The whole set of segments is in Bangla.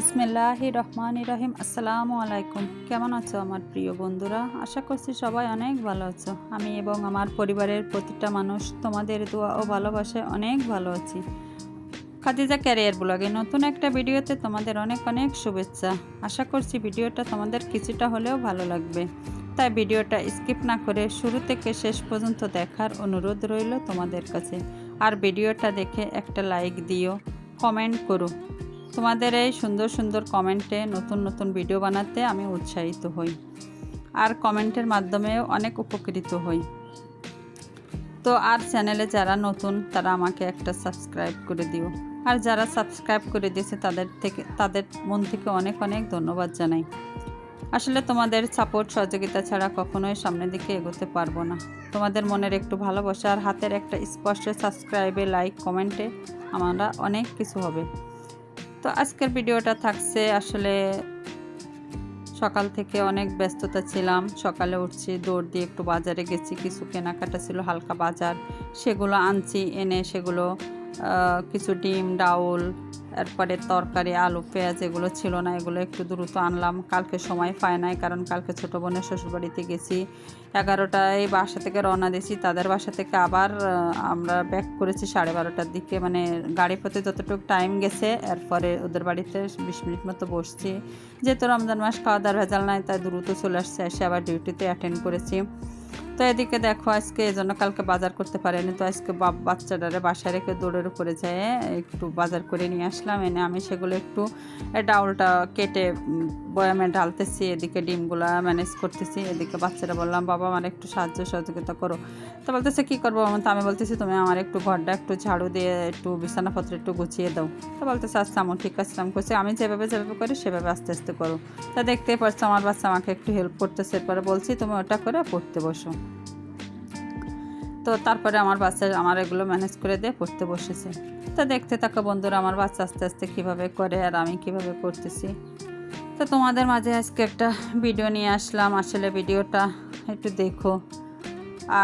বিসমিল্লাহি রহমান রহিম আসসালামু আলাইকুম। কেমন আছো আমার প্রিয় বন্ধুরা? আশা করছি সবাই অনেক ভালো আছো। আমি এবং আমার পরিবারের প্রতিটা মানুষ তোমাদের দোয়া ও ভালোবাসায় অনেক ভালো আছি। খাদিজা ক্যারিয়ার ব্লগে নতুন একটা ভিডিওতে তোমাদের অনেক অনেক শুভেচ্ছা। আশা করছি ভিডিওটা তোমাদের কিছুটা হলেও ভালো লাগবে। তাই ভিডিওটা স্কিপ না করে শুরু থেকে শেষ পর্যন্ত দেখার অনুরোধ রইল তোমাদের কাছে। আর ভিডিওটা দেখে একটা লাইক দিও, কমেন্ট করো। তোমাদের এই সুন্দর সুন্দর কমেন্টে নতুন নতুন ভিডিও বানাতে আমি উৎসাহিত হই। আর কমেন্টের মাধ্যমেও অনেক উপকৃত হই। তো আর চ্যানেলে যারা নতুন, তারা আমাকে একটা সাবস্ক্রাইব করে দিও। আর যারা সাবস্ক্রাইব করে দিয়েছে, তাদের থেকে, তাদের মন থেকে অনেক অনেক ধন্যবাদ জানাই। আসলে তোমাদের সাপোর্ট সহযোগিতা ছাড়া কখনোই সামনের দিকে এগোতে পারব না। তোমাদের মনের একটু ভালোবাসা আর হাতের একটা স্পষ্ট সাবস্ক্রাইবে লাইক কমেন্টে আমরা অনেক কিছু হবে। তো আজকের ভিডিওটা থাকছে আসলে সকাল থেকে অনেক ব্যস্ততা ছিলাম। সকালে উঠছি, দৌড় দিয়ে একটু বাজারে গেছি। কিছু কেনাকাটা ছিল, হালকা বাজার। সেগুলো আনছি, এনে সেগুলো কিছু ডিম, ডাউল এরপরে তরকারি, আলু, পেঁয়াজ এগুলো ছিল না, এগুলো একটু দ্রুত আনলাম। কালকে সময় পায় নাই, কারণ কালকে ছোটো বোনের শ্বশুরবাড়িতে গেছি। এগারোটায় বাসা থেকে রওনা দিয়েছি, তাদের বাসা থেকে আবার আমরা ব্যাক করেছি সাড়ে বারোটার দিকে। মানে গাড়ি পথে যতটুকু টাইম গেছে, এরপরে ওদের বাড়িতে বিশ মিনিট মতো বসছি। যেহেতু রমজান মাস খাওয়া দাওয়ার ভেজাল নাই, তাই দ্রুত চলে আসছে, এসে আবার ডিউটিতে অ্যাটেন্ড করেছি। তো এদিকে দেখো, আজকে এই জন্য কালকে বাজার করতে পারেনি, তো আজকে বাচ্চাটারে বাসায় রেখে দৌড়ের উপরে যেয়ে একটু বাজার করে নিয়ে আসলাম। এনে আমি সেগুলো একটু ডাউলটা কেটে বয়ামে ঢালতেছি, এদিকে ডিমগুলো ম্যানেজ করতেছি। এদিকে বাচ্চারা বললাম, বাবা, আমার একটু সাহায্য সহযোগিতা করো। তো বলতেছে, কী করব তো? আমি বলতেছি, তুমি আমার একটু ঘরটা একটু ঝাড়ু দিয়ে একটু বিছানাপত্র একটু গুছিয়ে দাও। তো বলতেছে আচ্ছা আমার ঠিক আছে। আমি করছি আমি যেভাবে যেভাবে করি, সেভাবে আস্তে আস্তে করো। তা দেখতেই পারছ, আমার বাচ্চা আমাকে একটু হেল্প করতেছে। এরপরে বলছি, তুমি ওটা করে পড়তে বসো। তো তারপরে আমার বাচ্চা আমার এগুলো ম্যানেজ করে দিয়ে পড়তে বসেছে। তো দেখতে থাকো বন্ধুরা, আমার বাচ্চা আস্তে আস্তে কীভাবে করে আর আমি কীভাবে করতেছি। তো তোমাদের মাঝে আজকে একটা ভিডিও নিয়ে আসলাম। আসলে ভিডিওটা একটু দেখো।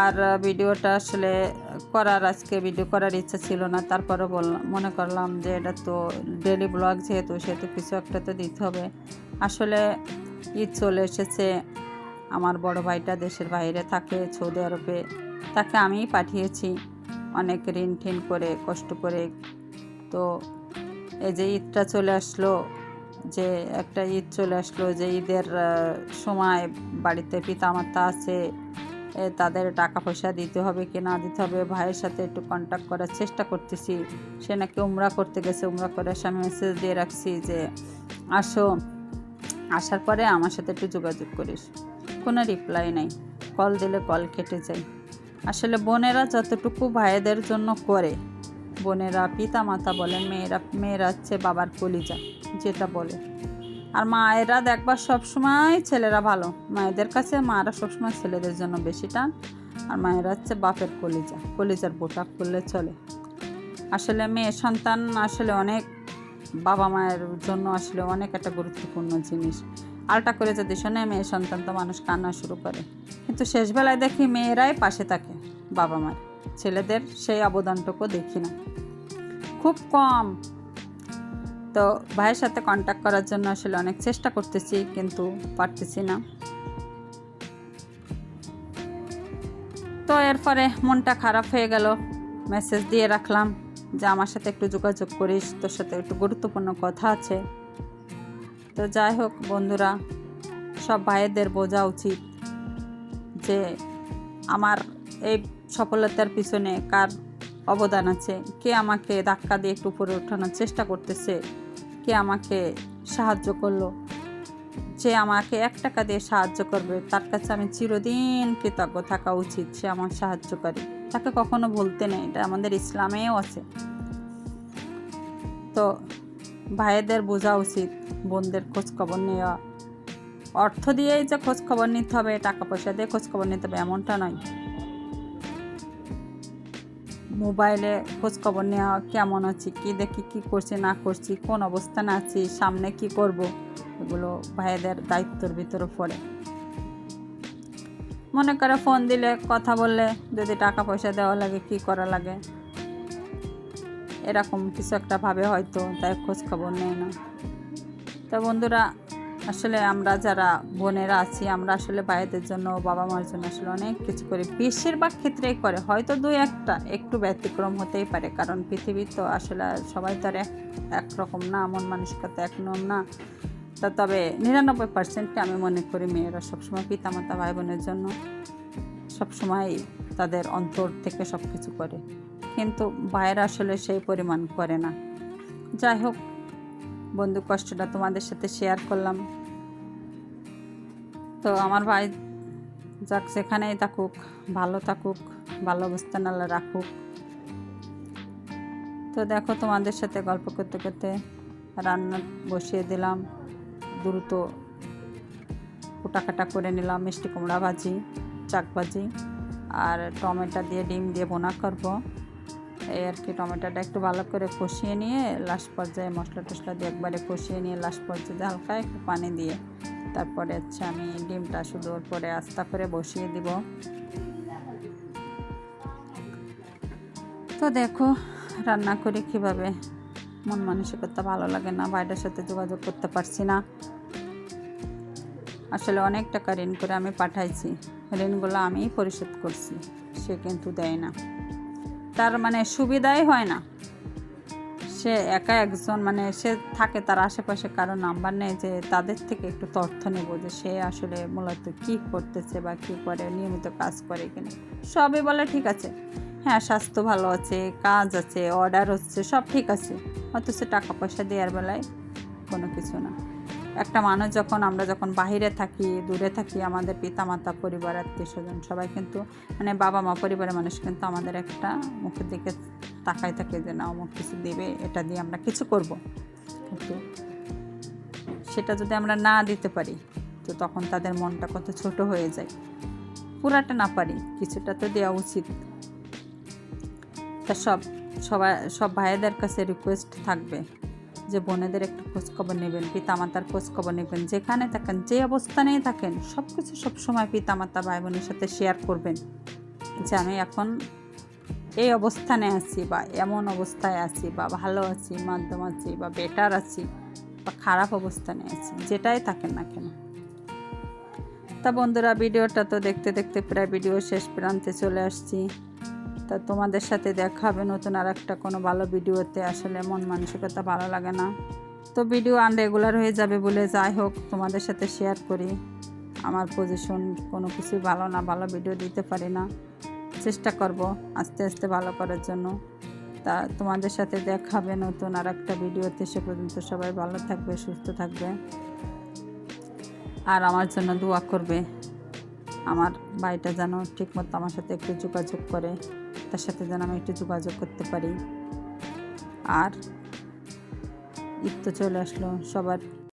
আর ভিডিওটা আসলে করার, আজকে ভিডিও করার ইচ্ছা ছিল না। তারপরে বললাম মনে করলাম যে এটা তো ডেলি ব্লগ যেহেতু, সেহেতু কিছু একটা তো দিতে হবে। আসলে ঈদ চলে এসেছে। আমার বড় ভাইটা দেশের বাইরে থাকে, সৌদি আরবে। তাকে আমিই পাঠিয়েছি। অনেক ঋণ টিন করে, কষ্ট করে। তো এই যে ঈদটা চলে আসলো, যে একটা ঈদ চলে আসলো, যে ঈদের সময় বাড়িতে পিতামাতা আছে তাদের টাকা পয়সা দিতে হবে কি না দিতে হবে, ভাইয়ের সাথে একটু কন্ট্যাক্ট করার চেষ্টা করতেছি। সে নাকি উমরা করতে গেছে, উমরা করে এসে আমি মেসেজ দিয়ে রাখছি যে, আসো, আসার পরে আমার সাথে একটু যোগাযোগ করিস। কোনো রিপ্লাই নাই। কল দিলে কল কেটে যায়। আসলে বোনেরা যতটুকু ভাইদের জন্য করে, বোনেরা পিতা মাতা বলেন, মেয়েরা মেয়েরা হচ্ছে বাবার কলিজা, যেটা বলে। আর মায়েরা দেখবার সবসময় ছেলেরা ভালো। মায়েদের কাছে মারা সবসময় ছেলেদের জন্য বেশি টান। আর মায়েরা হচ্ছে বাপের কলিজা, কলিজার বোটা করলে চলে। আসলে মেয়ে সন্তান আসলে অনেক, বাবা মায়ের জন্য আসলে অনেক একটা গুরুত্বপূর্ণ জিনিস। আলটা করে যদি শোনে, মেয়ে সন্তান তো মানুষ কান্না শুরু করে। কিন্তু শেষবেলায় দেখি মেয়েরাই পাশে থাকে বাবা মার। ছেলেদের সেই অবদানটুকু দেখি না। খুব কম। তো ভাইয়ের সাথে কন্ট্যাক্ট করার জন্য আসলে অনেক চেষ্টা করতেছি, কিন্তু পারতেছি না। তো এরপরে মনটা খারাপ হয়ে গেল। মেসেজ দিয়ে রাখলাম যে, আমার সাথে একটু যোগাযোগ করিস, তোর সাথে একটু গুরুত্বপূর্ণ কথা আছে। তো যাই হোক বন্ধুরা, সব ভাইয়েদের বোঝা উচিত যে আমার এই সফলতার পিছনে কার অবদান আছে। কে আমাকে ধাক্কা দিয়ে একটু উপরে ওঠানোর চেষ্টা করতেছে, কে আমাকে সাহায্য করল, যে আমাকে এক টাকা দিয়ে সাহায্য করবে, তার কাছে আমি চিরদিন কৃতজ্ঞ থাকা উচিত, সে আমার সাহায্যকারী। তাকে কখনো বলতে নেই, এটা আমাদের ইসলামেও আছে। তো ভাইয়েদের বোঝা উচিত বোনদের খোঁজখবর নেওয়া। অর্থ দিয়েই যে খোঁজখবর নিতে হবে টাকা পয়সা দিয়ে খোঁজখবর নিতে হবে, এমনটা নয়। মোবাইলে খোঁজখবর নেওয়া, কেমন আছি, কি দেখি, কি করছি, না করছি, কোন অবস্থানে আছি, সামনে কি করব, এগুলো ভাইদের দায়িত্বর ভিতরে পড়ে। মনে করে ফোন দিলে, কথা বললে, যদি টাকা পয়সা দেওয়া লাগে, কি করা লাগে? এরকম কিছু একটা ভাবে হয়তো, তাই খোঁজখবর নেয় না। তো বন্ধুরা, আসলে আমরা যারা বোনেরা আছি, আমরা আসলে ভাইদের জন্য বাবা মার জন্য আসলে অনেক কিছু করি। বেশিরভাগ ক্ষেত্রেই করে, হয়তো দুই একটা, একটু ব্যতিক্রম হতেই পারে। কারণ পৃথিবী তো আসলে সবাই তো আর এক, একরকম না, মন মানসিকতা এক নিয়ম না। তা তবে নিরানব্বই পার্সেন্টকে আমি মনে করি মেয়েরা সবসময় পিতামাতা ভাই বোনের জন্য সবসময় তাদের অন্তর থেকে সব কিছু করে। কিন্তু ভাইয়েরা আসলে সেই পরিমাণ করে না। যাই হোক বন্ধু কষ্টটা তোমাদের সাথে শেয়ার করলাম। তো আমার ভাই যাক সেখানেই থাকুক, ভালো থাকুক, ভালো অবস্থান আল্লাহ রাখুক। তো দেখো তোমাদের সাথে গল্প করতে করতে রান্না বসিয়ে দিলাম, দ্রুত কুটাকাটা করে নিলাম, মিষ্টি কুমড়া ভাজি, চাক ভাজি, আর টমেটো দিয়ে ডিম দিয়ে বোনা করব। এই আর কি টমেটোটা একটু ভালো করে কষিয়ে নিয়ে লাস্ট পর্যায়ে মশলা টশলা দিয়ে একবারে কষিয়ে নিয়ে লাস্ট পর্যায়ে হালকা একটু পানি দিয়ে তারপরে হচ্ছে আমি ডিমটা শুধু ওর পরে আস্তা করে বসিয়ে দিব। তো দেখো রান্না করি কীভাবে মন মানসিকতা ভালো লাগে না বাইরের সাথে যোগাযোগ করতে পারছি না। আসলে অনেক টাকা ঋণ করে আমি পাঠাইছি, ঋণগুলো আমিই পরিশোধ করছি, সে কিন্তু দেয় না। তার মানে সুবিধাই হয় না। সে একা একজন মানে সে থাকে তার আশেপাশে কারও নাম্বার নেই যে তাদের থেকে একটু তথ্য নেব যে সে আসলে মূলত কি করতেছে বা কি করে, নিয়মিত কাজ করে কিনা। সবই বলে ঠিক আছে। হ্যাঁ স্বাস্থ্য ভালো আছে, কাজ আছে অর্ডার হচ্ছে, সব ঠিক আছে। অথচ টাকা পয়সা দেওয়ার বেলায় কোনো কিছু না। একটা মানুষ যখন আমরা যখন বাহিরে থাকি, দূরে থাকি, আমাদের পিতামাতা, পরিবার, আত্মীয় স্বজন সবাই কিন্তু মানে বাবা মা, পরিবারের মানুষ কিন্তু আমাদের একটা মুখের দিকে তাকাই থাকে যে, না, অমুক কিছু দেবে, এটা দিয়ে আমরা কিছু করব। কিন্তু সেটা যদি আমরা না দিতে পারি, তো তখন তাদের মনটা কত ছোট হয়ে যায়। পুরাটা না পারি, কিছুটা তো দেওয়া উচিত। তা সব, সবাই, সব ভাইয়েদের কাছে রিকোয়েস্ট থাকবে। যে বোনেদের একটু খোঁজখবর নেবেন, পিতামাতার খোঁজখবর নেবেন, যেখানে থাকেন, যে অবস্থানেই থাকেন সব কিছু সবসময় পিতামাতা ভাই বোনের সাথে শেয়ার করবেন যে আমি এখন এই অবস্থানে আছি বা এমন অবস্থায় আছি বা ভালো আছি, মাধ্যম আছি বা বেটার আছি বা খারাপ অবস্থানে আছি, যেটাই থাকেন না কেন। তা বন্ধুরা, ভিডিওটা তো দেখতে দেখতে প্রায় ভিডিও শেষ প্রান্তে চলে আসছি। তা তোমাদের সাথে দেখা হবে নতুন আর একটা কোনো ভালো ভিডিওতে। আসলে মন মানসিকতা ভালো লাগে না। তো ভিডিও আনরেগুলার হয়ে যাবে বলে যাই হোক, তোমাদের সাথে শেয়ার করি। আমার পজিশন কোনো কিছুই ভালো না, ভালো ভিডিও দিতে পারি না। চেষ্টা করব আস্তে আস্তে ভালো করার জন্য। তা তোমাদের সাথে দেখা হবে নতুন আর একটা ভিডিওতে। সে পর্যন্ত সবাই ভালো থাকবে, সুস্থ থাকবে। আর আমার জন্য দোয়া করবে। আমার ভাইটা যেন ঠিকমতো আমার সাথে একটু যোগাযোগ করে। তার সাথে যেন আমি একটু যোগাযোগ করতে পারি। আর ঈদ তো চলে আসলো সবার